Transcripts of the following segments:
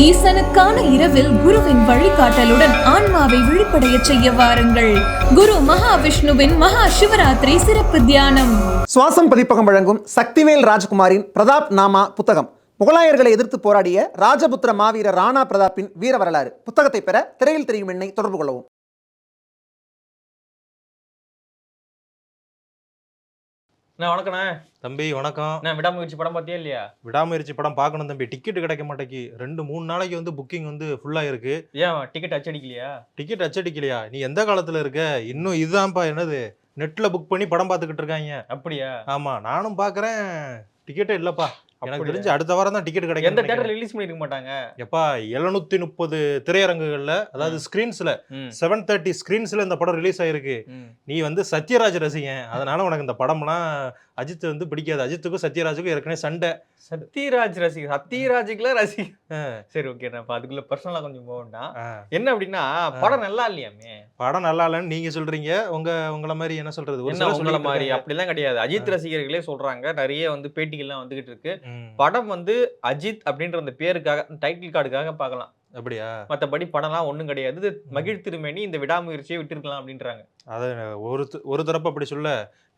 ஈசனுக்கான இரவில் குருவின் வழிகாட்டலுடன் ஆன்மாவை விழிப்படைய செய்ய வாருங்கள். குரு மகாவிஷ்ணுவின் மகா சிவராத்திரி சிறப்பு தியானம். சுவாசம் பதிப்பகம் வழங்கும் சக்திவேல் ராஜ்குமாரின் பிரதாப் நாமா புத்தகம். முகலாயர்களை எதிர்த்து போராடிய ராஜபுத்திர மாவீரர் ராணா பிரதாப்பின் வீர வரலாறு. புத்தகத்தை பெற திரையில் தெரியும் எண்ணை தொடர்பு கொள்ளவும். அண்ணா வணக்கண்ணே தம்பி வணக்கம். நான் விடாமுயற்சி படம் பார்த்தியா இல்லையா? விடாமுயற்சி படம் பார்க்கணும் தம்பி. டிக்கெட் கிடைக்க மாட்டேங்கி ரெண்டு மூணு நாளைக்கு வந்து புக்கிங் வந்து ஃபுல்லாக இருக்கு ஏன் டிக்கெட் அச்சடிக்கலையா? டிக்கெட் அச்சடிக்கலையா? நீ எந்த காலத்தில் இருக்க? இன்னும் இதுதான்ப்பா என்னது? நெட்டில் புக் பண்ணி படம் பார்த்துக்கிட்டு இருக்காங்க. அப்படியா? ஆமாம் நானும் பார்க்குறேன். டிக்கெட்டே இல்லைப்பா. எனக்கு? தெரிஞ்சு அடுத்த வாரம் தான் டிக்கெட் எந்த கிடைக்கும் தேட்டர் ரிலீஸ் பண்ணிருக்க மாட்டாங்க? எப்பா எழுநூத்தி முப்பது திரையரங்குகள்ல அதாவது ஸ்கிரீன்ஸ்ல செவன் தேர்ட்டி ஸ்கிரீன்ஸ்ல இந்த படம் ரிலீஸ் ஆயிருக்கு. நீ வந்து சத்யராஜ் ரசிகன். அதனால உனக்கு இந்த படம்லாம் அஜித் வந்து பிடிக்காது. அஜித்துக்கும் சத்யராஜுக்கும் ஏற்கனவே சண்டை. சத்யராஜ் ரசிகர் சத்யராஜுக்குலாம் ரசிகர் சரி ஓகே நான் இப்ப அதுக்குள்ள பர்சனலா கொஞ்சம் போகண்டா ஆ. என்ன அப்படின்னா படம் நல்லா இல்லையாமே? படம் நல்லா இல்லைன்னு நீங்க சொல்றீங்க. உங்க உங்கள மாதிரி என்ன சொல்றது? உங்கள மாதிரி. அப்படிலாம் கிடையாது. அஜித் ரசிகர்களே சொல்றாங்க. நிறைய வந்து பேட்டிகள்லாம் வந்துகிட்டு இருக்கு. படம் வந்து அஜித் அப்படின்ற அந்த பேருக்காக டைட்டில் கார்டுக்காக பார்க்கலாம். அப்படியா? மத்தபடி படம்லாம் ஒண்ணும் கிடையாது. மகிழ் திருமேனி இந்த விடாமுயற்சியை விட்டிருக்கலாம் அப்படின்றாங்க. அது ஒரு ஒரு தரப்பு அப்படி சொல்ல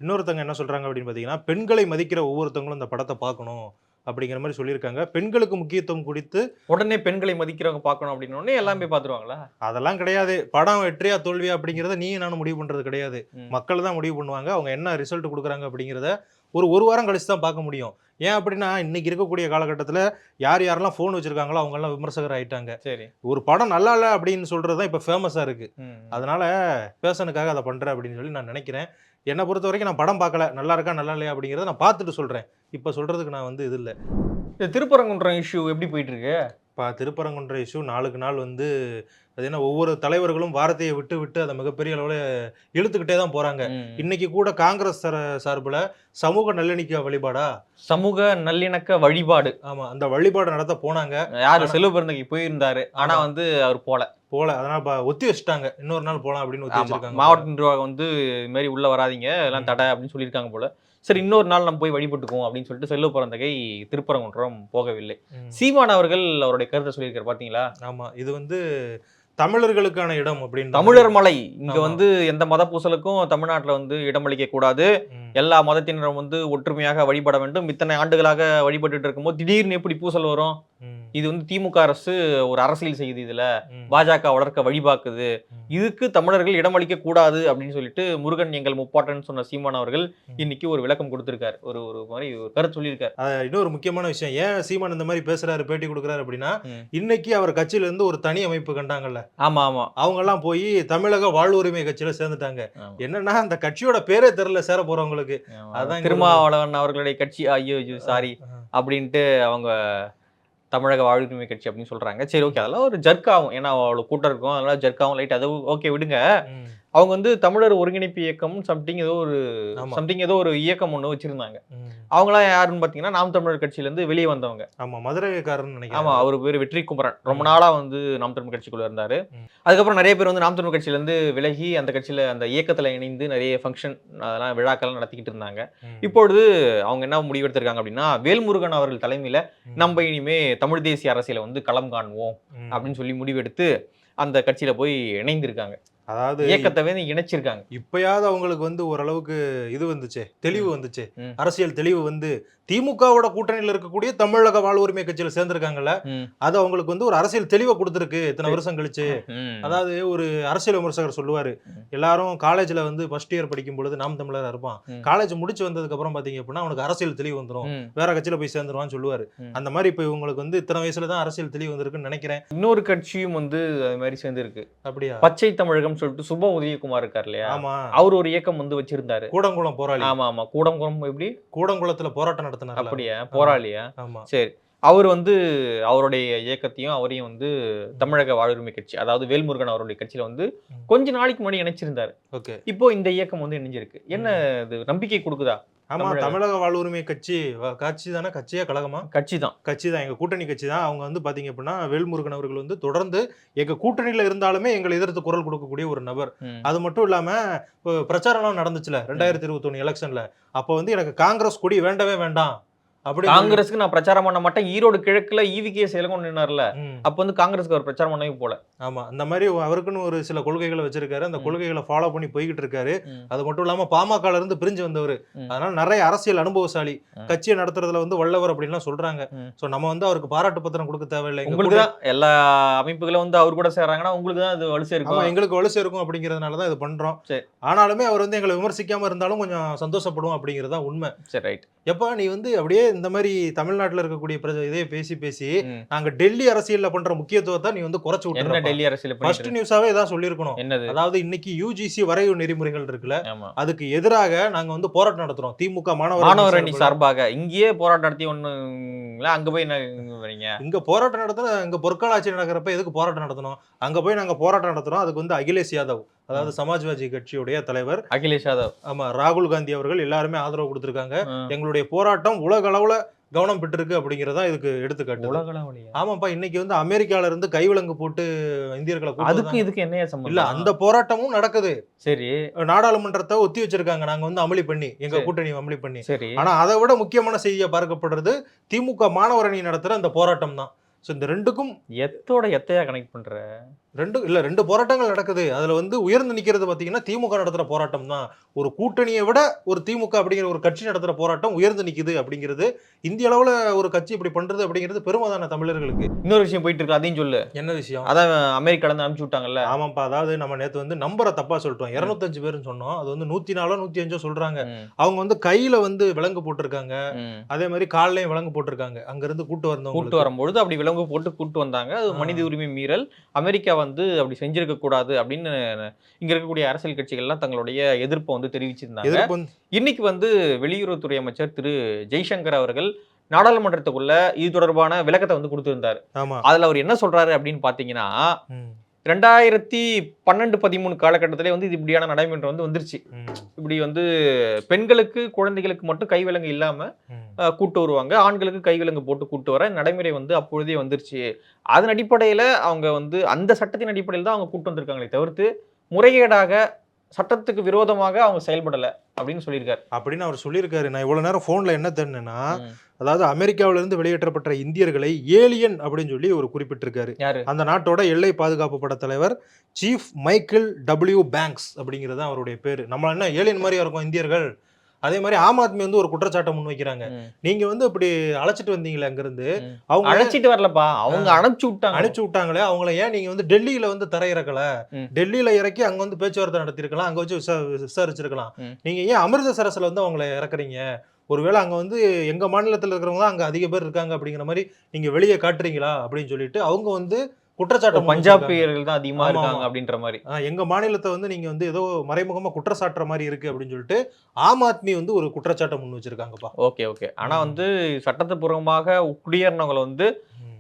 இன்னொருத்தவங்க என்ன சொல்றாங்க அப்படின்னு பாத்தீங்கன்னா பெண்களை மதிக்கிற ஒவ்வொருத்தவங்களும் இந்த படத்தை பார்க்கணும் அப்படிங்கிற மாதிரி சொல்லியிருக்காங்க. பெண்களுக்கு முக்கியத்துவம் கொடுத்து உடனே பெண்களை மதிக்கிறவங்க பார்க்கணும் அப்படின்னு எல்லாம் போய் பார்த்துருவாங்களா? அதெல்லாம் கிடையாது. படம் வெற்றியா தோல்வியா அப்படிங்கிறத நீ நானும் முடிவு பண்றது கிடையாது. மக்கள் தான் முடிவு பண்ணுவாங்க. அவங்க என்ன ரிசல்ட் கொடுக்குறாங்க அப்படிங்கிறத ஒரு ஒரு வாரம் கழிச்சு தான் பார்க்க முடியும். ஏன் அப்படின்னா இன்னைக்கு இருக்கக்கூடிய காலகட்டத்தில் யார் யாரெல்லாம் ஃபோன் வச்சிருக்காங்களோ அவங்கெல்லாம் விமர்சகர் ஆயிட்டாங்க. சரி. ஒரு படம் நல்லா இல்லை அப்படின்னு சொல்றது தான் இப்போ ஃபேமஸாக இருக்கு. அதனால பேஷனுக்காக அதை பண்றேன் அப்படின்னு சொல்லி நான் நினைக்கிறேன். என்னை பொறுத்த வரைக்கும் நான் படம் பார்க்கல. நல்லா இருக்கா நல்லா இல்லையா அப்படிங்கிறத நான் பார்த்துட்டு சொல்றேன். இப்போ சொல்றதுக்கு நான் வந்து இது இல்லை. இந்த திருப்பரங்குன்றம் இஷ்யூ எப்படி போயிட்டு இருக்கு? இப்போ திருப்பரங்குன்ற இஷ்யூ நாளுக்கு நாள் வந்து அது என்ன ஒவ்வொரு தலைவர்களும் வார்த்தையை விட்டு விட்டு அதை மிகப்பெரிய அளவில் இழுத்துக்கிட்டே தான் போறாங்க. ம். இன்னைக்கு கூட காங்கிரஸ் சார- சார்புல சமூக நல்லிணிக்க வழிபாடா? சமூக நல்லிணக்க வழிபாடு. ஆமா அந்த வழிபாடு நடத்த போனாங்க. யாரு? செல்வ பிறந்தகைக்கு போயிருந்தாரு. ஆனா ஆமா. வந்து அவர் போல. போல. அதனால ஒத்தி வச்சுட்டாங்க. இன்னொரு நாள் போலாம் அப்படின்னு ஒத்தி வச்சிருக்காங்க. மாவட்ட நிர்வாகம் வந்து இது மாதிரி உள்ள வராதீங்க. எல்லாம். தடை அப்படின்னு சொல்லியிருக்காங்க போல. சரி இன்னொரு நாள் நம்ம போய் வழிபட்டுக்குவோம் அப்படின்னு சொல்லிட்டு செல்வ பிறந்தகை திருப்பரங்குன்றம் போகவில்லை. சீமான் அவர்கள் அவருடைய கருத்தை சொல்லியிருக்காரு பாத்தீங்களா ஆமா இது வந்து தமிழர்களுக்கான இடம் அப்படின்னு தமிழர் மலை இங்க. வந்து எந்த மத பூசலுக்கும் தமிழ்நாட்டுல வந்து இடமளிக்க கூடாது. எல்லா மதத்தினரும் வந்து ஒற்றுமையாக வழிபட வேண்டும் இத்தனை ஆண்டுகளாக வழிபட்டுட்டு இருக்கும்போது திடீர்னு எப்படி பூசல் வரும். இது வந்து திமுக அரசு ஒரு அரசியல் செய்யுது இதுல. பாஜக வளர்க்க வழிபாக்குது. இதுக்கு தமிழர்கள் இடமளிக்க கூடாது அப்படின்னு சொல்லிட்டு முருகன் எங்கள் முப்பாட்டன்னு சொன்ன சீமான் அவர்கள். இன்னைக்கு ஒரு விளக்கம் கொடுத்திருக்காரு ஒரு ஒரு மாதிரி ஒரு கருத்து சொல்லியிருக்காரு இன்னொரு முக்கியமான விஷயம் ஏன் சீமான் இந்த மாதிரி பேசுறாரு பேட்டி கொடுக்குறாரு அப்படின்னா. இன்னைக்கு அவர் கட்சியில இருந்து ஒரு தனி அமைப்பு கண்டாங்கல்ல ஆமா ஆமா அவங்க எல்லாம் போய் தமிழக வாழ்வுரிமை கட்சியில சேர்ந்துட்டாங்க. என்னன்னா அந்த கட்சியோட பேரே தெரியல சேர போறவங்களுக்கு. அதான் திருமாவளவன் அவர்களுடைய கட்சி ஐயோ சாரி. அப்படின்ட்டு அவங்க தமிழக வாழ்வுரிமை கட்சி அப்படின்னு சொல்றாங்க. சரி ஓகே அதெல்லாம் ஒரு ஜர்க் ஆகும் ஏன்னா அவ்வளோ கூட்டம் இருக்கும். அதெல்லாம் ஜர்க் ஆகும் லைட் அது ஓகே விடுங்க. அவங்க வந்து தமிழர் ஒருங்கிணைப்பு இயக்கம் சம்திங் ஏதோ ஒரு. சம்திங் ஏதோ ஒரு இயக்கம் ஒன்று வச்சிருந்தாங்க. அவங்களாம் யாருன்னு பார்த்தீங்கன்னா நாம் தமிழர் கட்சியில இருந்து வெளியே வந்தவங்க ஆமா மதுரைக்காரன் ஆமா நினைக்கிறேன் அவர் பேர் வெற்றி குமரன் ரொம்ப ம். நாளா வந்து நாம் தமிழ் கட்சிக்குள்ள இருந்தாரு. அதுக்கப்புறம் நிறைய பேர் வந்து நாம் தமிழ் கட்சியில இருந்து விலகி அந்த கட்சியில அந்த இயக்கத்துல இணைந்து நிறைய ஃபங்க்ஷன் அதெல்லாம் விழாக்கள்லாம் நடத்திக்கிட்டு இருந்தாங்க. இப்பொழுது அவங்க என்ன முடிவெடுத்திருக்காங்க அப்படின்னா வேல்முருகன் அவர்கள் தலைமையில. நம்ம இனிமே தமிழ் தேசிய அரசியல வந்து களம் காணுவோம். அப்படின்னு சொல்லி முடிவெடுத்து அந்த கட்சியில போய் இணைந்திருக்காங்க அதாவது இயக்கத்தை வந்து இணைச்சிருக்காங்க இப்பயாவது அவங்களுக்கு வந்து ஓரளவுக்கு இது வந்துச்சு தெளிவு வந்துச்சு. அரசியல் தெளிவு வந்து திமுகவோட கூட்டணியில இருக்கக்கூடிய தமிழக வாழ்வுரிமை கட்சியில சேர்ந்திருக்காங்கல்ல. அது அவங்களுக்கு வந்து ஒரு அரசியல் தெளிவை கொடுத்துருக்கு இத்தனை வருஷம் கழிச்சு. அதாவது ஒரு அரசியல் விமர்சகர் சொல்லுவாரு. எல்லாரும் காலேஜ்ல வந்து ஃபர்ஸ்ட் இயர் படிக்கும் பொழுது நாம் தமிழரா இருப்பான். காலேஜ் முடிச்சு வந்ததுக்கு அப்புறம் பாத்தீங்க அப்படின்னா அவனுக்கு அரசியல் தெளிவு வந்துரும் ம். வேற கட்சியில போய் சேர்ந்துருவான்னு சொல்லுவாரு. அந்த மாதிரி இப்ப இவங்களுக்கு வந்து இத்தனை வயசுல தான் அரசியல் தெளிவு வந்திருக்குன்னு நினைக்கிறேன் இன்னொரு கட்சியும் வந்து அது மாதிரி சேர்ந்து இருக்கு அப்படியா பச்சை தமிழகம் சொல்லிட்டு சுப உதயகுமார் இருக்கார் இல்லையா? ஆமா. அவர் ஒரு இயக்கம் வந்து வச்சிருந்தாரு. கூடங்குளம் போராளி. ஆமா ஆமா. கூடம் எப்படி? கூடங்குளத்துல போராட்டம் நடத்தினார் அப்படியா? போராளியா? ஆமா. சரி. அவர் வந்து அவருடைய இயக்கத்தையும் அவரையும் வந்து தமிழக வாழ்வுரிமை கட்சி அதாவது வேல்முருகன் அவருடைய கட்சியில வந்து. கொஞ்ச நாளைக்கு முன்னாடி இணைச்சிருந்தாரு. ஓகே. இப்போ இந்த இயக்கம் வந்து இணைஞ்சிருக்கு. என்ன இது? நம்பிக்கை கொடுக்குதா? ஆமா தமிழக- வாழ்வுரிமை கட்சி கட்சி தானே? கட்சியா கழகமா? கட்சி தான். கட்சி தான். எங்க கூட்டணி கட்சி தான். அவங்க வந்து பாத்தீங்க அப்படின்னா வேல்முருகன் அவர்கள் வந்து தொடர்ந்து எங்க கூட்டணியில இருந்தாலுமே எங்களை எதிர்த்து குரல் கொடுக்கக்கூடிய ஒரு நபர். அது மட்டும் இல்லாம பிரச்சாரம்லாம் நடந்துச்சுல ரெண்டாயிரத்தி இருபத்தொன்னு எலெக்ஷன்ல. அப்போ வந்து எனக்கு காங்கிரஸ் கொடி வேண்டவே வேண்டாம். அப்படி காங்கிரஸ்க்கு நான் பிரச்சாரம் பண்ண மாட்டேன் ஈரோடு கிழக்குல E ஈவிகே செயலகம் நின்னார்ல. அப்ப வந்து காங்கிரஸ்க்கு அவர் பிரச்சாரம் பண்ணவே போல ஆமா அந்த மாதிரி அவருக்குன்னு ஒரு சில கொள்கைகளை வச்சிருக்காரு அந்த. கொள்கைகளை ஃபாலோ பண்ணி போய்கிட்டு இருக்காரு. அது மட்டும் இல்லாம பாமகல இருந்து பிரிஞ்சு வந்தவர். அதனால நிறைய அரசியல் அனுபவசாலி. கட்சியை நடத்துறதுல வந்து வல்லவர் அப்படின்லாம் சொல்றாங்க. சோ நம்ம வந்து அவருக்கு பாராட்டு பத்திரம் கொடுக்க தேவையில்லை உங்களுக்கு தான் எல்லா அமைப்புகளும் வந்து அவர் கூட சேர்றாங்கன்னா உங்களுக்கு தான் அது வலுசு ஆமா இருக்கும் எங்களுக்கு வலுசு இருக்கும் அப்படிங்கறதுனால தான் இது பண்றோம் சரி. ஆனாலுமே அவர் வந்து எங்களை விமர்சிக்காம இருந்தாலும் கொஞ்சம் சந்தோஷப்படுவோம் அப்படிங்கிறது தான் உண்மை சரி ரைட் எப்பா நீ வந்து அப்படியே இந்த மாதிரி தமிழ்நாட்டுல இருக்கக்கூடிய பிரஜ இதே பேசி பேசி நாங்க டெல்லி அரசியல்ல பண்ற முக்கியத்துவத்தை நீ வந்து குறைச்சு விட்டுற டெல்லி அரசியல் ஃபர்ஸ்ட் நியூஸாவே இதான் சொல்லியிருக்கணும். என்னது? அதாவது இன்னைக்கு யூஜிசி வரைவு நெறிமுறைகள் இருக்குல்ல அதுக்கு எதிராக நாங்க வந்து போராட்டம் நடத்துறோம். திமுக மாணவர் மாணவர் அணி. சார்பாக இங்கேயே போராட்டம் நடத்தி ஒண்ணு அங்க போய் என்ன வரீங்க? இங்க போராட்டம் நடத்தின இங்க பொற்காலாட்சி நடக்கிறப்ப எதுக்கு போராட்டம் நடத்தணும்? அங்க போய் நாங்க போராட்டம் நடத்துறோம். அதுக்கு வந்து அகிலேஷ் யாதவ். அதாவது சமாஜ்வாதி கட்சியுடைய தலைவர் அகிலேஷ் யாதவ். ஆமா ராகுல் காந்தி அவர்கள் எல்லாருமே ஆதரவு கொடுத்திருக்காங்க. எங்களுடைய போராட்டம் உலக அளவுல கவனம் பெற்றிருக்கு அப்படிங்கறதா இதுக்கு எடுத்துக்காட்டு? ஆமாப்பா இன்னைக்கு வந்து அமெரிக்கால இருந்து கைவிலங்கு போட்டு இந்தியர்களை வந்தாங்க. இதுக்கு என்னைய இல்ல சம்பந்தம் அந்த போராட்டமும் நடக்குது. சரி. நாடாளுமன்றத்தை ஒத்தி வச்சிருக்காங்க. நாங்க வந்து அமளி பண்ணி எங்க. கூட்டணி அமளி பண்ணி. சரி. ஆனா அதை விட முக்கியமான செய்தியா பார்க்கப்படுறது திமுக மாணவர் அணி நடத்துற அந்த போராட்டம் தான் ஸோ இந்த ரெண்டுக்கும் எத்தோட எத்தையா கனெக்ட் பண்ற? ரெண்டு இல்ல ரெண்டு போராட்டங்கள் நடக்குது. அதுல வந்து உயர்ந்து நிக்கிறது பாத்தீங்கன்னா திமுக நடத்துற போராட்டம் தான். ஒரு கூட்டணியை விட ஒரு திமுக அப்படிங்கிற ஒரு கட்சி நடத்துற போராட்டம் உயர்ந்து நிக்குது அப்படிங்கிறது இந்திய அளவுல ஒரு கட்சி இப்படி பண்றது அப்படிங்கிறது பெருமைதான தமிழர்களுக்கு. இன்னொரு விஷயம் போயிட்டு இருக்கு அதையும் சொல்லு. என்ன விஷயம்? அதான் அமெரிக்கால இருந்து அனுப்பிச்சு விட்டாங்கல்ல. ஆமாப்பா அதாவது நம்ம நேத்து வந்து நம்பரை தப்பா சொல்லிட்டோம். இருநூத்தஞ்சு பேருன்னு சொன்னோம். அது வந்து நூத்தி நாலோ நூத்தி அஞ்சோ சொல்றாங்க. ம், அவங்க வந்து கையில வந்து விலங்கு போட்டிருக்காங்க. அதே மாதிரி கால்லையும் விலங்கு போட்டிருக்காங்க. அங்க இருந்து கூட்டு வந்தவங்க கூட்டு வரும்பொழுது அப்படி விலங்கு போட்டு கூட்டு வந்தாங்க. அது. மனித உரிமை மீறல். அமெரிக்கா வந்து அப்படி செஞ்சிருக்க கூடாது அப்படின்னு இங்க இருக்கக்கூடிய அரசியல் கட்சிகள்லாம் தங்களுடைய எதிர்ப்பை வந்து தெரிவிச்சிருந்தாங்க. இன்னைக்கு வந்து வெளியுறவுத்துறை அமைச்சர் திரு ஜெய்சங்கர் அவர்கள் நாடாளுமன்றத்துக்குள்ள இது தொடர்பான விளக்கத்தை வந்து கொடுத்திருந்தாரு. அதுல அவர் என்ன சொல்றாரு அப்படின்னு பாத்தீங்கன்னா ரெண்டாயிரத்தி பன்னெண்டு பதிமூணு காலகட்டத்திலே வந்து இது இப்படியான நடைமுறை வந்து வந்துருச்சு. இப்படி வந்து பெண்களுக்கு குழந்தைகளுக்கு மட்டும் கைவிலங்கு இல்லாம கூட்டு வருவாங்க. ஆண்களுக்கு கைவிலங்கு போட்டு கூட்டு வர நடைமுறை வந்து அப்பொழுதே வந்துருச்சு. அதன் அடிப்படையில அவங்க வந்து அந்த சட்டத்தின் அடிப்படையில் தான் அவங்க கூட்டு வந்திருக்காங்களே தவிர்த்து முறைகேடாக சட்டத்துக்கு விரோதமாக அவங்க செயல்படல அப்படின்னு சொல்லியிருக்காரு. அப்படின்னு அவர் சொல்லியிருக்காரு. நான் இவ்வளவு நேரம் போன்ல என்ன தேடினேன்னா ம். அதாவது அமெரிக்காவில இருந்து வெளியேற்றப்பட்ட இந்தியர்களை ஏலியன் அப்படின்னு சொல்லி ஒரு குறிப்பிட்டிருக்காரு. அந்த நாட்டோட எல்லை பாதுகாப்பு பட தலைவர் சீஃப் மைக்கேல் டபிள்யூ பேங்க்ஸ் அப்படிங்கிறது அவருடைய பேரு. நம்ம என்ன ஏலியன் மாதிரியா இருக்கும் இந்தியர்கள்? அதே மாதிரி ஆம் ஆத்மி வந்து ஒரு குற்றச்சாட்டை முன்வைக்கிறாங்க. ம், நீங்க வந்து இப்படி அழைச்சிட்டு வந்தீங்களே அங்கிருந்து. அவங்க அழைச்சிட்டு வரலப்பா. அவங்க அனுப்பிச்சு விட்டாங்க. அனுப்பிச்சு விட்டாங்களே அவங்கள ஏன் நீங்க வந்து டெல்லியில வந்து தரையிறக்கல? ம். டெல்லியில இறக்கி அங்க வந்து பேச்சுவார்த்தை நடத்திருக்கலாம் அங்க வச்சு விசா- விசாரிச்சிருக்கலாம். நீங்க ஏன் அமிர்தசரஸ்ல வந்து அவங்கள இறக்குறீங்க? ஒருவேளை அங்க வந்து எங்க மாநிலத்துல இருக்கிறவங்க தான் அங்க அதிக பேர் இருக்காங்க அப்படிங்கிற மாதிரி நீங்க வெளியே காட்டுறீங்களா அப்படின்னு சொல்லிட்டு அவங்க வந்து குற்றச்சாட்டு பஞ்சாபியர்கள் தான் அதிகமா ஆமா, இருக்காங்க. அப்படின்ற மாதிரி. எங்க மாநிலத்தை வந்து நீங்க வந்து ஏதோ மறைமுகமா குற்றச்சாட்டுற மாதிரி இருக்கு அப்படின்னு சொல்லிட்டு ஆம் ஆத்மி வந்து ஒரு குற்றச்சாட்டை முன் வச்சிருக்காங்கப்பா. Okay okay. ஆனா. வந்து சட்டத்துப்பூர்வமாக குடியேறினவங்களை வந்து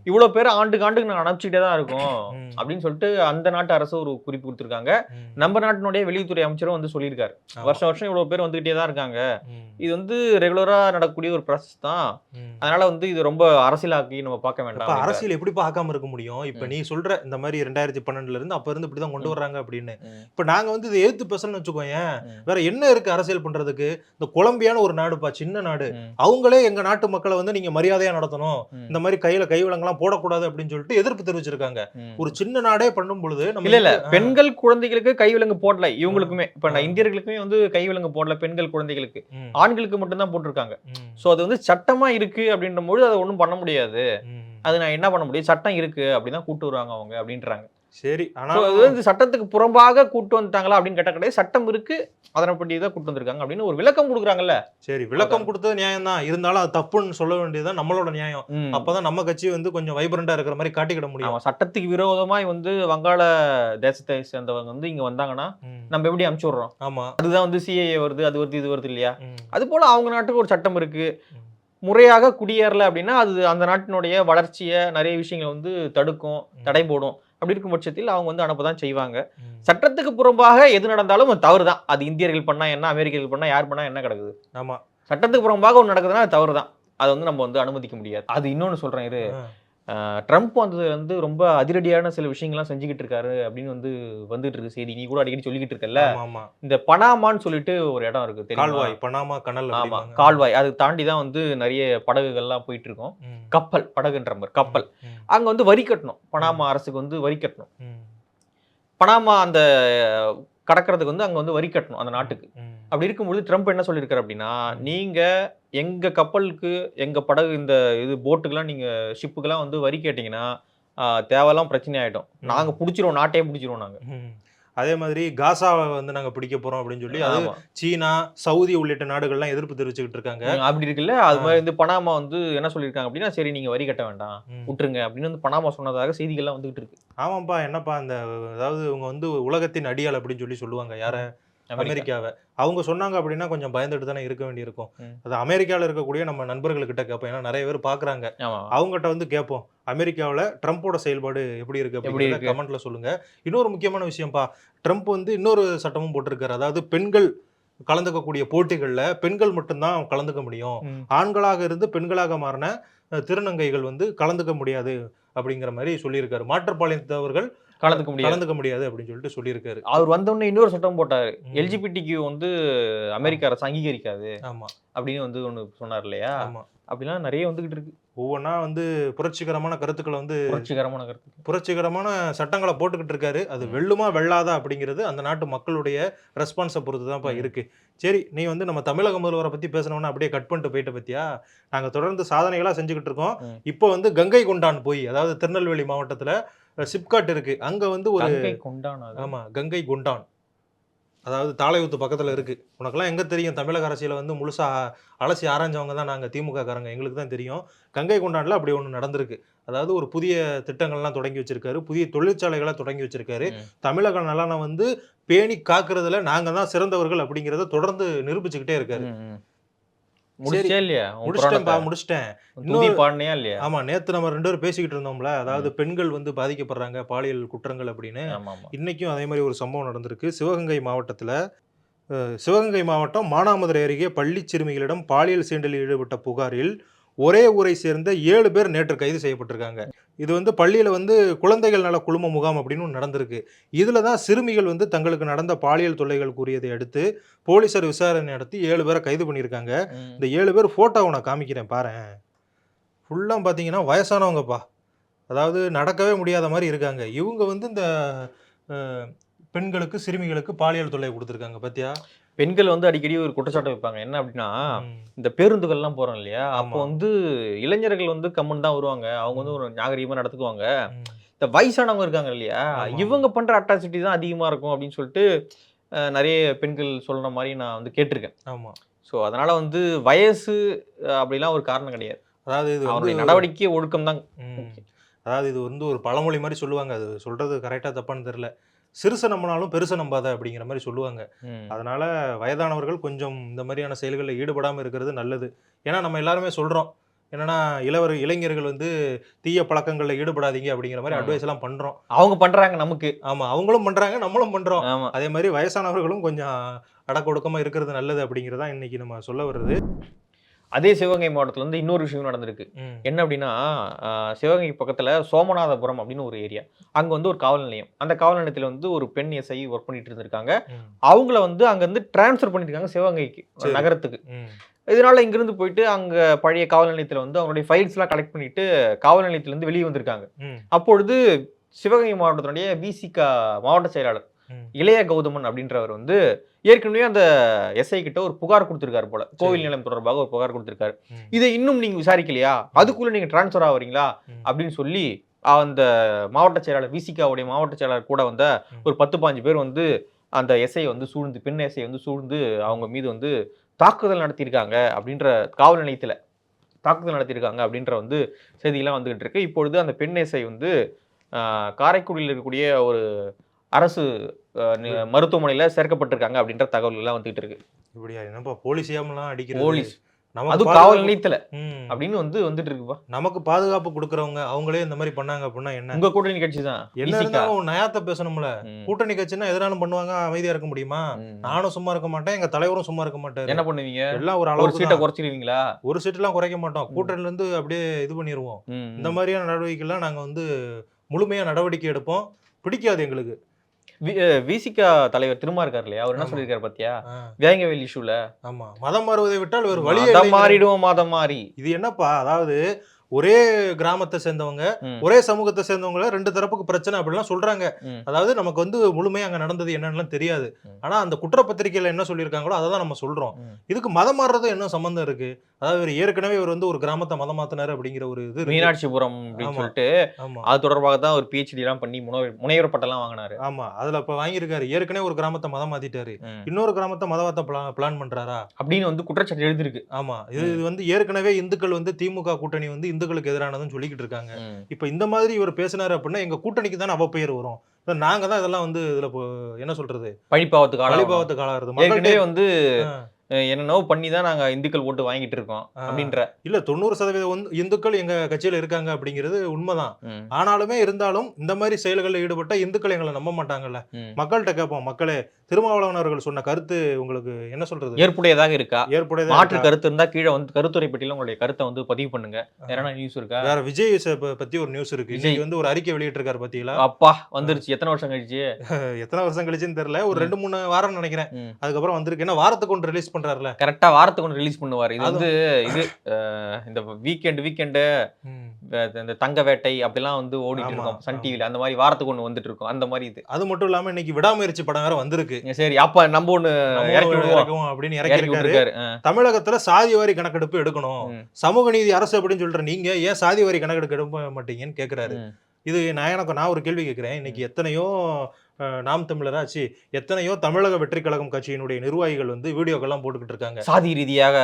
ம். இவ்வளவு பேர் ஆண்டுக்கு ஆண்டுக்கு நாங்க அனுப்பிச்சுட்டே தான் இருக்கோம். அப்படின்னு சொல்லிட்டு அந்த நாட்டு அரசு ஒரு குறிப்பு கொடுத்திருக்காங்க. நம்ம நாட்டினுடைய வெளியுறவுத்துறை அமைச்சரும் வந்து சொல்லியிருக்காரு. வருஷம் வருஷம் இவ்வளவு பேர் வந்துகிட்டே தான் இருக்காங்க. இது வந்து ரெகுலரா நடக்கக்கூடிய ஒரு ப்ராசஸ் தான். அதனால வந்து இது ரொம்ப அரசியலாக்கி நம்ம பார்க்க வேண்டாம். அரசியல் எப்படி பார்க்காம இருக்க முடியும் இப்ப. நீ சொல்ற இந்த மாதிரி ரெண்டாயிரத்தி பன்னெண்டுல இருந்து அப்ப இருந்து இப்படிதான் கொண்டு ம். வர்றாங்க அப்படின்னு இப்ப நாங்க வந்து இதை எதிர்த்து பேசணும்னு வச்சுக்கோயேன் ம், வேற என்ன இருக்கு அரசியல் பண்றதுக்கு இந்த கொலம்பியான ஒரு நாடுப்பா சின்ன நாடு அவங்களே எங்க நாட்டு மக்களை வந்து நீங்க மரியாதையா நடத்தணும் இந்த மாதிரி கையில கைவிலங்கெல்லாம் போடக்கூடாது அப்படின்னு சொல்லிட்டு எதிர்ப்பு தெரிவிச்சிருக்காங்க. ஒரு சின்ன நாடே பண்ணும் பொழுது நம்ம இல்ல இல்ல. பெண்கள் குழந்தைகளுக்கு கைவிலங்கு போடல. இவங்களுக்குமே. இப்ப. நான் இந்தியர்களுக்குமே வந்து கைவிலங்கு போடல பெண்கள் குழந்தைகளுக்கு. ஆண்களுக்கு மட்டும்தான் போட்டிருக்காங்க. சோ அது வந்து சட்டமா இருக்கு அப்படின்ற பொழுது அதை ஒண்ணும் பண்ண முடியாது. அது நான் என்ன பண்ண முடியும்? சட்டம் இருக்கு அப்படிதான் கூட்டு வருவாங்க அவங்க அப்படின்றாங்க. சரி ஆனா So, இது வந்து சட்டத்துக்கு புறம்பாக கூட்டு வந்துட்டாங்களா அப்படின்னு கேட்ட கிடையாது. சட்டம் இருக்கு அதனை பற்றி தான் கூட்டு வந்திருக்காங்க அப்படின்னு ஒரு விளக்கம் கொடுக்குறாங்கல்ல. சரி விளக்கம் கொடுத்தது நியாயம் தான். இருந்தாலும் அது தப்புன்னு சொல்ல வேண்டியதுதான் நம்மளோட நியாயம். அப்பதான் நம்ம கட்சி வந்து கொஞ்சம் வைப்ரண்டா இருக்கிற மாதிரி காட்டிக்கிட முடியும். சட்டத்துக்கு விரோதமாய் வந்து வங்காள தேசத்தை சேர்ந்தவங்க வந்து இங்க வந்தாங்கன்னா. நம்ம எப்படி அனுப்பிச்சு விடுறோம்? ஆமா. அதுதான் வந்து சிஏஏ வருது அது வருது இது வருது இல்லையா. அது போல அவங்க நாட்டுக்கு ஒரு சட்டம் இருக்கு. முறையாக குடியேறல அப்படின்னா அது அந்த நாட்டினுடைய வளர்ச்சியை நிறைய விஷயங்கள் வந்து தடுக்கும். தடை போடும். அப்படி இருக்கும் பட்சத்தில் அவங்க வந்து அனுப்பதான் செய்வாங்க. சட்டத்துக்கு புறம்பாக எது நடந்தாலும் தவறு தான் அது இந்தியர்கள் பண்ணா என்ன அமெரிக்கர்கள் பண்ணா யார் பண்ணா என்ன கிடக்குது ஆமா. சட்டத்துக்கு புறம்பாக ஒன்று நடக்குதுன்னா அது தவறு தான் அதை வந்து நம்ம வந்து அனுமதிக்க முடியாது. அது இன்னொன்னு சொல்றேன் இரு. ட்ரம்ப் வந்தது வந்து ரொம்ப அதிரடியான சில விஷயங்கள்லாம் செஞ்சுக்கிட்டு இருக்காரு அப்படின்னு வந்து வந்துட்டு இருக்கு செய்தி. நீ கூட அடிக்கடி சொல்லிக்கிட்டு இருக்கல்ல? ஆமா இந்த பனாமான்னு சொல்லிட்டு ஒரு இடம் இருக்கு? கால்வாய் பனாமா கனல் ஆமா. கால்வாய். அது தாண்டி தான் வந்து நிறைய படகுகள்லாம் போயிட்டு இருக்கும். கப்பல் படகுன்ற மாதிரி கப்பல். அங்க வந்து வரி கட்டணும். பனாமா அரசுக்கு வந்து வரி கட்டணும். பனாமா அந்த கடக்கிறதுக்கு வந்து அங்க வந்து வரி கட்டணும் அந்த நாட்டுக்கு. அப்படி இருக்கும்பொழுது ட்ரம்ப் என்ன சொல்லியிருக்காரு அப்படின்னா நீங்க எங்க கப்பலுக்கு எங்க படகு இந்த இது போட்டுக்கெல்லாம் நீங்க ஷிப்புக்கெல்லாம் வந்து வரி கேட்டீங்கன்னா தேவையெல்லாம் பிரச்சனை ஆயிடும். நாங்க பிடிச்சிருவோம் நாட்டையே பிடிச்சிருவோம் நாங்க. ம். அதே மாதிரி காசாவை வந்து நாங்க பிடிக்க போறோம் அப்படின்னு சொல்லி அது. சீனா சவுதி உள்ளிட்ட நாடுகள்லாம் எதிர்ப்பு தெரிவிச்சுக்கிட்டு இருக்காங்க. அப்படி இருக்குல்ல? அது மாதிரி வந்து பனாமா வந்து என்ன சொல்லியிருக்காங்க அப்படின்னா சரி நீங்க வரி கட்ட வேண்டாம். விட்டுருங்க. அப்படின்னு வந்து பனாமா சொன்னதாக செய்திகள்லாம் வந்துகிட்டு இருக்கு. ஆமாப்பா என்னப்பா அந்த அதாவது இவங்க வந்து உலகத்தின் அடியாள் அப்படின்னு சொல்லி சொல்லுவாங்க. யார? அமெரிக்காவை. அவங்க சொன்னாங்க அப்படின்னா கொஞ்சம் பயந்துட்டு தானே இருக்க வேண்டியிருக்கும். அது அமெரிக்காவில் இருக்கக்கூடிய நம்ம நண்பர்கள்கிட்ட கேட்போம் ஏன்னா நிறைய பேர் பாக்குறாங்க ஆமா அவங்ககிட்ட வந்து கேட்போம் அமெரிக்காவில் ட்ரம்ப்போட செயல்பாடு எப்படி இருக்கு இருக்கு? கமெண்ட்ல சொல்லுங்க. இன்னொரு முக்கியமான விஷயம்ப்பா ட்ரம்ப் வந்து இன்னொரு சட்டமும் போட்டிருக்காரு. அதாவது பெண்கள் கலந்துக்கக்கூடிய போட்டிகளில் பெண்கள் மட்டும்தான் கலந்துக்க முடியும். ஆண்களாக இருந்து பெண்களாக மாறின திருநங்கைகள் வந்து கலந்துக்க முடியாது அப்படிங்கிற மாதிரி சொல்லியிருக்காரு. மாற்றுப்பாளையத்தவர்கள் கலந்துக்க முடியாது. கலந்துக்க முடியாது அப்படின்னு சொல்லிட்டு சொல்லியிருக்காரு. அவர் வந்த உடனே இன்னொரு சட்டம் போட்டாரு. எல்ஜிபிடிக்கு வந்து அமெரிக்க அரசு அங்கீகரிக்காது ஆமா. அப்படின்னு வந்து ஒண்ணு சொன்னார் இல்லையா? ஆமா. அப்படிலாம் நிறைய வந்துகிட்டு இருக்கு. ஒவ்வொன்றா வந்து புரட்சிகரமான கருத்துக்களை வந்து புரட்சிகரமான கருத்து புரட்சிகரமான சட்டங்களை போட்டுக்கிட்டு இருக்காரு. அது வெல்லுமா வெல்லாதா அப்படிங்கிறது அந்த நாட்டு மக்களுடைய ரெஸ்பான்ஸை பொறுத்து தான்ப்பா. இருக்கு. சரி நீ வந்து நம்ம தமிழக முதல்வரை பத்தி பேசணும்னா அப்படியே கட் பண்ணிட்டு போயிட்ட பத்தியா? நாங்க தொடர்ந்து சாதனைகளா செஞ்சுக்கிட்டு இருக்கோம். இப்போ வந்து கங்கை கொண்டான் போய் அதாவது திருநெல்வேலி மாவட்டத்துல சிப்காட் இருக்கு. அங்க வந்து ஒரு கங்கை கொண்டானது ஆமா கங்கை குண்டான். அதாவது தாளையூத்து பக்கத்துல இருக்கு. உனக்கெல்லாம் எங்க தெரியும்? தமிழக அரசியல வந்து முழுசா அலசி ஆராய்ஞ்சவங்க தான் நாங்க திமுக காரங்க எங்களுக்கு தான் தெரியும். கங்கை கொண்டான்ல அப்படி ஒன்று நடந்திருக்கு. அதாவது ஒரு புதிய திட்டங்கள்லாம் தொடங்கி வச்சிருக்காரு. புதிய தொழிற்சாலைகளை தொடங்கி வச்சிருக்காரு. தமிழக நலனை வந்து பேணி காக்குறதுல நாங்க தான் சிறந்தவர்கள் அப்படிங்கிறத தொடர்ந்து நிரூபிச்சுக்கிட்டே இருக்காரு. இல்லையா? முடிச்சிட்டேன். துதி பாடினியா இல்லையா? ஆமா நேத்து நம்ம ரெண்டு பேரும் பேசிக்கிட்டு இருந்தோம்ல அதாவது பெண்கள் வந்து பாதிக்கப்படுறாங்க பாலியல் குற்றங்கள் அப்படின்னு. இன்னைக்கும் அதே மாதிரி ஒரு சம்பவம் நடந்திருக்கு. சிவகங்கை மாவட்டத்தில் சிவகங்கை மாவட்டம் மானாமதுரை அருகே பள்ளி சிறுமிகளிடம் பாலியல் சீண்டலில் ஈடுபட்ட புகாரில் ஒரே ஊரை சேர்ந்த ஏழு பேர் நேற்று கைது செய்யப்பட்டிருக்காங்க. இது வந்து பள்ளியில் வந்து குழந்தைகள் நல குழும முகாம் அப்படின்னு நடந்திருக்கு. இதில் தான் சிறுமிகள் வந்து தங்களுக்கு நடந்த பாலியல் தொல்லைகள் கூறியதை அடுத்து போலீசார் விசாரணை நடத்தி ஏழு பேரை கைது பண்ணியிருக்காங்க. இந்த ஏழு பேர் ஃபோட்டோவை நான் காமிக்கிறேன் பாரேன். ஃபுல்லாக பார்த்தீங்கன்னா வயசானவங்கப்பா. அதாவது நடக்கவே முடியாத மாதிரி இருக்காங்க. இவங்க வந்து இந்த பெண்களுக்கு சிறுமிகளுக்கு பாலியல் தொல்லை கொடுத்துருக்காங்க பாத்தியா? பெண்கள் வந்து அடிக்கடி ஒரு குற்றச்சாட்டு வைப்பாங்க. என்ன அப்படின்னா. இந்த பேருந்துகள்லாம் போறோம் இல்லையா? அப்போ. வந்து இளைஞர்கள் வந்து கம்மன் தான் வருவாங்க. அவங்க வந்து ஒரு நாகரீகமா நடத்துக்குவாங்க. இந்த வயசானவங்க இருக்காங்க இல்லையா. இவங்க பண்ற அட்ராசிட்டி தான் அதிகமா இருக்கும் அப்படின்னு சொல்லிட்டு நிறைய பெண்கள் சொல்ற மாதிரி நான் வந்து கேட்டிருக்கேன். ஆமா. ஸோ அதனால வந்து வயசு அப்படிலாம் ஒரு காரணம் கிடையாது. அதாவது இது அவருடைய நடவடிக்கை ஒழுக்கம் தான். அதாவது இது வந்து ஒரு பழமொழி மாதிரி சொல்லுவாங்க. அது சொல்றது கரெக்டா தப்பான்னு தெரியல. சிறுசை நம்பினாலும் பெருசை நம்பாத அப்படிங்கிற மாதிரி சொல்லுவாங்க. அதனால வயதானவர்கள் கொஞ்சம் இந்த மாதிரியான செயல்களில் ஈடுபடாமல் இருக்கிறது நல்லது. ஏன்னா நம்ம எல்லாருமே சொல்றோம். என்னன்னா இளவர் இளைஞர்கள் வந்து தீய பழக்கங்களில் ஈடுபடாதீங்க அப்படிங்கிற மாதிரி. அட்வைஸ் எல்லாம் பண்றோம். அவங்க பண்றாங்க நமக்கு. ஆமா அவங்களும் பண்றாங்க நம்மளும் பண்றோம். அதே மாதிரி வயசானவர்களும் கொஞ்சம் அடக்கொடுக்கமா இருக்கிறது நல்லது அப்படிங்கிறதா இன்னைக்கு நம்ம சொல்ல வருது அதே சிவகங்கை மாவட்டத்துல வந்து இன்னொரு விஷயம் நடந்திருக்கு. என்ன அப்படின்னா சிவகங்கை பக்கத்துல சோமநாதபுரம் அப்படின்னு ஒரு ஏரியா அங்க வந்து ஒரு காவல் நிலையம் அந்த காவல் நிலையத்துல வந்து ஒரு பெண் எஸ்ஐ ஒர்க் பண்ணிட்டு இருந்திருக்காங்க. அவங்கள வந்து அங்க இருந்து டிரான்ஸ்ஃபர் பண்ணிருக்காங்க சிவகங்கைக்கு. நகரத்துக்கு. இதனால இங்கிருந்து போயிட்டு அங்க பழைய காவல் நிலையத்துல வந்து அவங்களுடைய ஃபைல்ஸ் எல்லாம் கலெக்ட் பண்ணிட்டு காவல் நிலையத்துல இருந்து வெளியே வந்திருக்காங்க. அப்பொழுது சிவகங்கை மாவட்டத்தினுடைய விசிகா மாவட்ட செயலாளர். இளைய கௌதமன் அப்படின்றவர் வந்து ஏற்கனவே அந்த எஸ்ஐ கிட்ட ஒரு புகார் கொடுத்திருக்காரு போல. கோவில் நிலம் தொடர்பாக ஒரு புகார் கொடுத்திருக்காரு. இதை இன்னும் நீங்க விசாரிக்கலையா? அதுக்குள்ள நீங்க டிரான்ஸ்ஃபர் ஆவறீங்களா? ம். அப்படின்னு சொல்லி அந்த மாவட்ட செயலாளர் விசிகாவுடைய மாவட்ட செயலாளர் கூட வந்த. ஒரு பத்து பாஞ்சு பேர் வந்து அந்த எஸ்ஐ வந்து சூழ்ந்து பெண் எஸ்ஐ வந்து சூழ்ந்து அவங்க மீது வந்து தாக்குதல் நடத்தியிருக்காங்க அப்படின்ற காவல் நிலையத்துல. தாக்குதல் நடத்தியிருக்காங்க அப்படின்ற வந்து செய்திகள்லாம் வந்துகிட்டு இருக்கு. இப்பொழுது அந்த பெண் எஸ்ஐ வந்து காரைக்குடியில் இருக்கக்கூடிய ஒரு அரசு மருத்துவமனையில சேர்க்கப்பட்டிருக்காங்க அப்படின்ற தகவல்கள்லாம் வந்துகிட்டு இருக்கு. இப்படியா? என்னப்பா போலீஸியாமலாம் அடிக்கிறது? போலீஸ். அது காவல் நிலையத்துல. அப்படின்னு வந்து வந்துட்டு இருக்குப்பா. நமக்கு பாதுகாப்பு கொடுக்கறவங்க அவங்களே இந்த மாதிரி பண்ணாங்க அப்படின்னா என்ன? உங்க கூட்டணி கட்சி தான். என்ன இருந்தாலும் நயாத்த பேசணும்ல. கூட்டணி கட்சின்னா எதனாலும் பண்ணுவாங்க? அமைதியா இருக்க முடியுமா. நானும் சும்மா இருக்க மாட்டேன் எங்க தலைவரும் சும்மா இருக்க மாட்டாரு. என்ன பண்ணுவீங்க? எல்லாம் ஒரு அளவுக்கு சீட்டை. குறைச்சிருவீங்களா? ஒரு சீட் எல்லாம் குறைக்க மாட்டோம். கூட்டணில இருந்து அப்படியே இது பண்ணிடுவோம் ம். இந்த மாதிரியான நடவடிக்கைலாம் நாங்க வந்து முழுமையா நடவடிக்கை எடுப்போம். பிடிக்காது எங்களுக்கு. விசிகா தலைவர் திருமா இருக்காரு இல்லையா? அவர் என்ன. சொல்லியிருக்காரு பாத்தியா? வேங்கவேல் இஷ்யூல ஆமா. மதம் மாறுவதை விட்டால் மதம் இல்லைங்கிற- மாறிடுவோம் மதம் மாறி. இது என்னப்பா? அதாவது ஒரே கிராமத்தை சேர்ந்தவங்க. ஒரே சமூகத்தை சேர்ந்தவங்கள ரெண்டு தரப்புக்கு பிரச்சனை அப்படிலாம் சொல்றாங்க. அதாவது நமக்கு வந்து முழுமையா அங்க நடந்தது என்னன்னு தெரியாது. ஆனா அந்த குற்றப்பத்திரிக்கையில என்ன சொல்லியிருக்காங்களோ அதை தான் நம்ம சொல்றோம். இதுக்கு மதம் மாறுறது என்ன சம்பந்தம் இருக்கு அதாவது இவர் ஏற்கனவே இவர் வந்து ஒரு கிராமத்தை மதம் மாத்தினாரு அப்படிங்கிற ஒரு இது. மீனாட்சிபுரம் அப்படின்னு. சொல்லிட்டு அது தொடர்பாக தான் ஒரு பிஹெச்டி எல்லாம் பண்ணி முனைவர் முனைவர் பட்டெல்லாம் வாங்கினாரு ஆமா அதுல இப்ப வாங்கியிருக்காரு ஏற்கனவே ஒரு கிராமத்தை மதம் மாத்திட்டாரு. இன்னொரு கிராமத்தை மதவாத்த பிளான் பண்றாரா அப்படின்னு வந்து குற்றச்சாட்டு எழுதிருக்கு ஆமா இது இது வந்து ஏற்கனவே இந்துக்கள் வந்து திமுக கூட்டணி வந்து இந்துக்களுக்கு எதிரானதுன்னு சொல்லிக்கிட்டு இருக்காங்க. இப்ப இந்த மாதிரி இவர் பேசினாரு அப்படின்னா எங்க கூட்டணிக்கு தானே அவப்பெயர் வரும். இப்ப நாங்க தான் இதெல்லாம் வந்து இதுல என்ன சொல்றது? பழிப்பாவத்துக்கு. வழிபாவத்துக்கு ஆளாகிறது. வந்து என்னென்னவோ பண்ணி தான் நாங்க இந்துக்கள் ஓட்டு வாங்கிட்டு இருக்கோம். அப்படின்ற. இல்ல தொண்ணூறு சதவீதம் வந்து இந்துக்கள் எங்க கட்சியில இருக்காங்க அப்படிங்கிறது உண்மைதான். ஆனாலுமே இருந்தாலும் இந்த மாதிரி செயல்களில் ஈடுபட்ட இந்துக்கள் எங்களை நம்ப மாட்டாங்கல்ல. மக்கள்கிட்ட கேட்போம் மக்களே திருமாவளவன் அவர்கள் சொன்ன கருத்து உங்களுக்கு என்ன சொல்றது? ஏற்புடையதாக இருக்கா? ஏற்புடையதா மாற்று? கருத்து இருந்தா கீழே வந்து கருத்துரை பெட்டியில உங்களுடைய கருத்தை வந்து பதிவு பண்ணுங்க. வேற நியூஸ் இருக்கா? வேற விஜய் பத்தி ஒரு நியூஸ் இருக்கு. விஜய். வந்து ஒரு அறிக்கை வெளியிட்டிருக்காரு பாத்தீங்களா? அப்பா வந்துருச்சு. எத்தனை வருஷம் கழிச்சு? எத்தனை வருஷம் கழிச்சுன்னு தெரியல. ஒரு. ரெண்டு மூணு வாரம் நினைக்கிறேன். அதுக்கப்புறம் வந்திருக்கு. ஏன்னா வாரத்துக்கு ஒன்று ரிலீஸ் பண்றாருல. கரெக்டா வாரத்துக்கு ஒன்று ரிலீஸ் பண்ணுவார். இது வந்து இது இந்த வீக்கெண்ட் வீக்கெண்டு இந்த தங்க வேட்டை அப்படிலாம் வந்து ஓடிட்டு இருக்கோம். சன். டிவில அந்த மாதிரி வாரத்துக்கு ஒன்று வந்துட்டு இருக்கோம். அந்த மாதிரி இது. அது மட்டும் இல்லாம இன்னைக்கு விடாமுயற்சி படம் வேற வந்திருக்கு. சரி. அப்ப நம்ம இறக்கி விடுவோம். இறக்குவோம் அப்படின்னு இறக்கி விட்டுருக்காரு. தமிழகத்துல சாதி வாரி கணக்கெடுப்பு எடுக்கணும். சமூக நீதி அரசு அப்படின்னு சொல்ற நீங்க ஏன் சாதி வாரி கணக்கெடுக்க எடுக்க மாட்டீங்கன்னு கேக்குறாரு. ம். இது நான் எனக்கு நான் ஒரு கேள்வி கேட்கிறேன் இன்னைக்கு எத்தனையோ நாம் தமிழராச்சு எத்தனையோ தமிழக வெற்றி கழகம் கட்சியினுடைய நிர்வாகிகள் வந்து வீடியோக்கெல்லாம் போட்டுக்கிட்டு இருக்காங்க. சாதி ரீதியாக.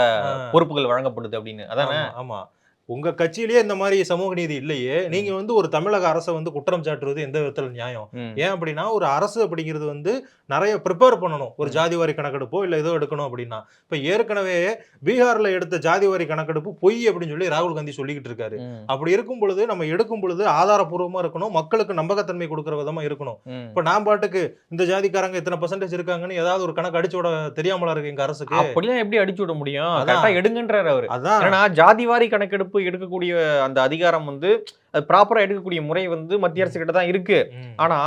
பொறுப்புகள் வழங்கப்படுது அப்படின்னு. அதானே? ஆமா. உங்க கட்சியிலேயே இந்த மாதிரி சமூக நீதி இல்லையே. நீங்க வந்து ஒரு தமிழக அரசை வந்து குற்றம் சாட்டுறது எந்த விதத்துல நியாயம். ஏன் அப்படின்னா ஒரு அரசு அப்படிங்கிறது வந்து நிறைய ப்ரிப்பேர் பண்ணணும். ஒரு. ஜாதி வாரி கணக்கெடுப்போ இல்ல ஏதோ எடுக்கணும் அப்படின்னா. இப்ப ஏற்கனவே பீகார்ல எடுத்த ஜாதி வாரி கணக்கெடுப்பு பொய் அப்படின்னு சொல்லி ராகுல் காந்தி சொல்லிக்கிட்டு இருக்காரு. அப்படி இருக்கும் பொழுது நம்ம எடுக்கும் பொழுது ஆதாரப்பூர்வமா இருக்கணும். மக்களுக்கு நம்பகத்தன்மை கொடுக்கிற விதமா இருக்கணும். இப்ப நான் பாட்டுக்கு இந்த ஜாதிக்காரங்க இத்தனை பர்சன்டேஜ் இருக்காங்கன்னு ஏதாவது ஒரு கணக்கு அடிச்சு விட தெரியாமலா இருக்கு எங்க அரசுக்கு? அப்படிலாம் எப்படி அடிச்சு விட முடியும்? அதான். எடுங்கன்றாரு அவரு. அதான். ஏன்னா ஜாதிவாரி கணக்கெடுப்பு எடுக்கக்கூடிய அந்த அதிகாரம் வந்து அது ப்ராப்பரா எடுக்கக்கூடிய முறை வந்து மத்திய அரசு கிட்ட தான் இருக்கு. ம், ஆனா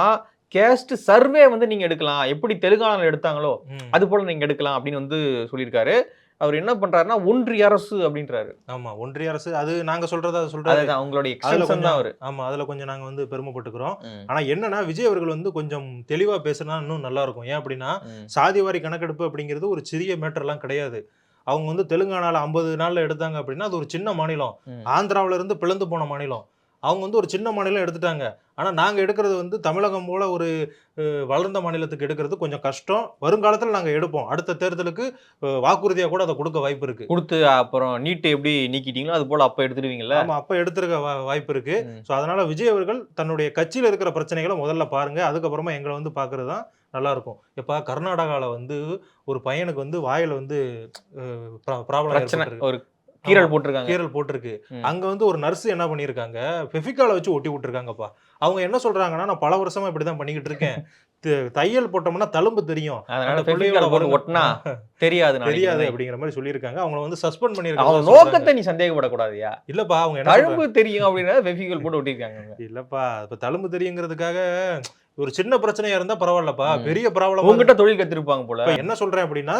கேஸ்ட் சர்வே வந்து நீங்க எடுக்கலாம். எப்படி தெலுங்கானால எடுத்தாங்களோ. அது போல நீங்க எடுக்கலாம் அப்படின்னு வந்து சொல்லியிருக்காரு. அவர் என்ன பண்றாருன்னா ஒன்றிய அரசு அப்படின்றாரு. ஆமா ஒன்றிய அரசு அது நாங்க சொல்றதா அது சொல்றாரு. அதுதான் அவங்களுடைய தான் அவரு. கொஞ்சம் ஆமா அதுல கொஞ்சம் நாங்க வந்து பெருமைப்பட்டுக்கிறோம். ஆனா என்னன்னா விஜய் அவர்கள் வந்து கொஞ்சம் தெளிவா பேசினா இன்னும் நல்லா இருக்கும். ஏன் அப்படின்னா சாதிவாரி கணக்கெடுப்பு அப்படிங்கிறது ஒரு சிறிய மேட்டர்லாம் கிடையாது. அவங்க வந்து தெலுங்கானால ஐம்பது நாள்ல எடுத்தாங்க அப்படின்னா அது ஒரு சின்ன மாநிலம். ஆந்திராவுல இருந்து பிளந்து போன மாநிலம் அவங்க வந்து ஒரு சின்ன மாநிலம் எடுத்துட்டாங்க. ஆனா நாங்க எடுக்கிறது வந்து தமிழகம் போல ஒரு வளர்ந்த மாநிலத்துக்கு எடுக்கிறது கொஞ்சம் கஷ்டம். வருங்காலத்துல நாங்க எடுப்போம். அடுத்த தேர்தலுக்கு அஹ், வாக்குறுதியா கூட அதை கொடுக்க வாய்ப்பு இருக்கு. கொடுத்து அப்புறம் நீட்டு எப்படி நீக்கிட்டீங்களோ அது போல அப்ப எடுத்துடுவீங்கல்ல? ஆமா அப்ப எடுத்திருக்க வாய்ப்பு இருக்கு. ம். ஸோ அதனால விஜய் அவர்கள் தன்னுடைய கட்சியில இருக்கிற பிரச்சனைகளை முதல்ல பாருங்க. அதுக்கப்புறமா எங்களை வந்து பாக்குறது தான் நல்லா இருக்கும் இப்ப கர்நாடகால வந்து ஒரு பையனுக்கு வந்து வாயில வந்து ப்ராப்ளம் ஒரு கீரல் போட்டிருக்காங்க. கீரல் போட்டிருக்கு. அங்க வந்து ஒரு நர்ஸ் என்ன பண்ணிருக்காங்க? ஃபெஃபிகால வச்சு ஒட்டி விட்டுருக்காங்கப்பா. அவங்க என்ன சொல்றாங்கன்னா நான் பல வருஷமா இப்படிதான் பண்ணிக்கிட்டு இருக்கேன். தையல் போட்டோம்னா தழும்பு தெரியும். ஒட்டினா தெரியாது தெரியாது. அப்படிங்கிற மாதிரி சொல்லியிருக்காங்க. அவங்கள வந்து சஸ்பெண்ட் அவங்க பண்ணிருக்காங்க நோக்கத்தை நீ சந்தேகப்படக்கூடாதுயா இல்லப்பா அவங்க? தழும்பு தெரியும் அப்படின்னா ஃபெவிகால் போட்டு ஒட்டிருக்காங்க இல்லப்பா இப்ப தழும்பு தெரியுங்கிறதுக்காக ஒரு சின்ன பிரச்சனையா இருந்தா பரவாயில்லப்பா. பெரிய ப்ராப்ளம் உங்ககிட்ட தொழில் கத்திருப்பாங்க போல. என்ன சொல்றேன் அப்படின்னா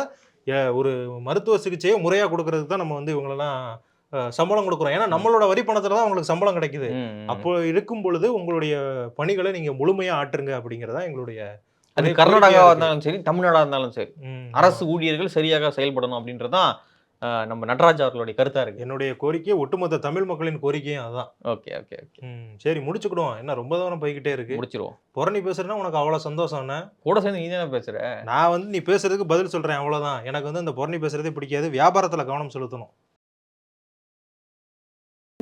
ஒரு மருத்துவ சிகிச்சையை முறையா கொடுக்கறதுக்கு தான் நம்ம வந்து இவங்களெல்லாம் சம்பளம் கொடுக்குறோம் ஏன்னா நம்மளோட வரி பணத்துல தான் உங்களுக்கு சம்பளம் கிடைக்குது. அப்போ இருக்கும் பொழுது உங்களுடைய பணிகளை நீங்க முழுமையா ஆற்றுங்க அப்படிங்கறதா எங்களுடைய அது ஒரே கர்நாடகாவா கோரிக்கையா இருக்கு. இருந்தாலும் சரி தமிழ்நாடா இருந்தாலும் சரி அரசு ஊழியர்கள் சரியாக செயல்படணும் அப்படின்றதுதான் அஹ், நம்ம நடராஜ் அவர்களுடைய கருத்தா இருக்கு. என்னுடைய கோரிக்கை ஒட்டுமொத்த தமிழ் மக்களின் கோரிக்கையும் அதுதான் ஓகே ஓகே ஓகே. சரி முடிச்சுக்கிடுவோம். என்ன ரொம்ப தூரம் போய்கிட்டே இருக்கு. முடிச்சிருவோம். புறணி பேசுறேன்னா உனக்கு அவ்வளவு சந்தோஷம் என்ன? கூட சேர்ந்து நீ தானே பேசுற? நான் வந்து நீ பேசுறதுக்கு பதில் சொல்றேன் அவ்வளவுதான். எனக்கு வந்து அந்த புறணி பேசுறதே பிடிக்காது. வியாபாரத்துல கவனம் செலுத்தணும்.